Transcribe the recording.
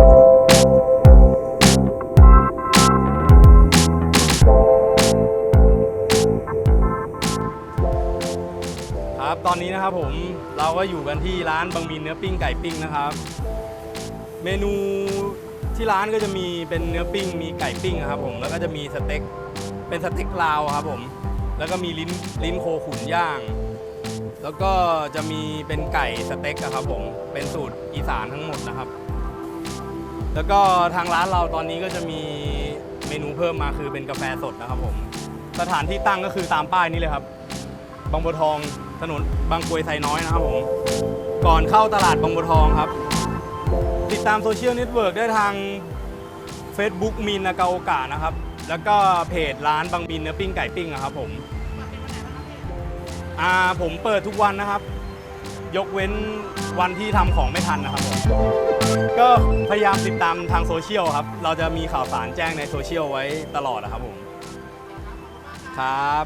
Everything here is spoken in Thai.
ครับตอนนี้นะครับผมเราก็อยู่กันที่ร้านบางมีนเนื้อปิ้งไก่ปิ้งนะครับ เมนูที่ร้านก็จะมีเป็นเนื้อปิ้งมีไก่ปิ้งครับผมแล้วก็จะมีสเต็กเป็นสเต็กลาวครับผมแล้วก็มีลิ้นลิ้นโคขุนย่าง แล้วก็จะมีเป็นไก่สเต็กครับผมเป็นสูตรอีสานทั้งหมดนะครับ แล้วก็ทางร้านเราตอนนี้ก็จะมีเมนูเพิ่มมาคือเป็นกาแฟสดนะครับผม สถานที่ตั้งก็คือตามป้ายนี้เลยครับ บางบัวทองถนนบางกรวยไซน้อยนะครับผม ก่อนเข้าตลาดบางบัวทองครับ ติดตามโซเชียลเน็ตเวิร์กได้ทาง Facebook มีนนากาโอกานะครับ แล้วก็เพจร้านบางบินเนื้อปิ้งไก่ปิ้งอะครับผม อ่าผมเปิดทุกวันนะครับ ยกเว้นวันที่ทำของไม่ทันนะครับผมก็พยายามติดตามทางโซเชียลครับ เราจะมีข่าวสารแจ้งในโซเชียลไว้ตลอดนะครับผม ครับ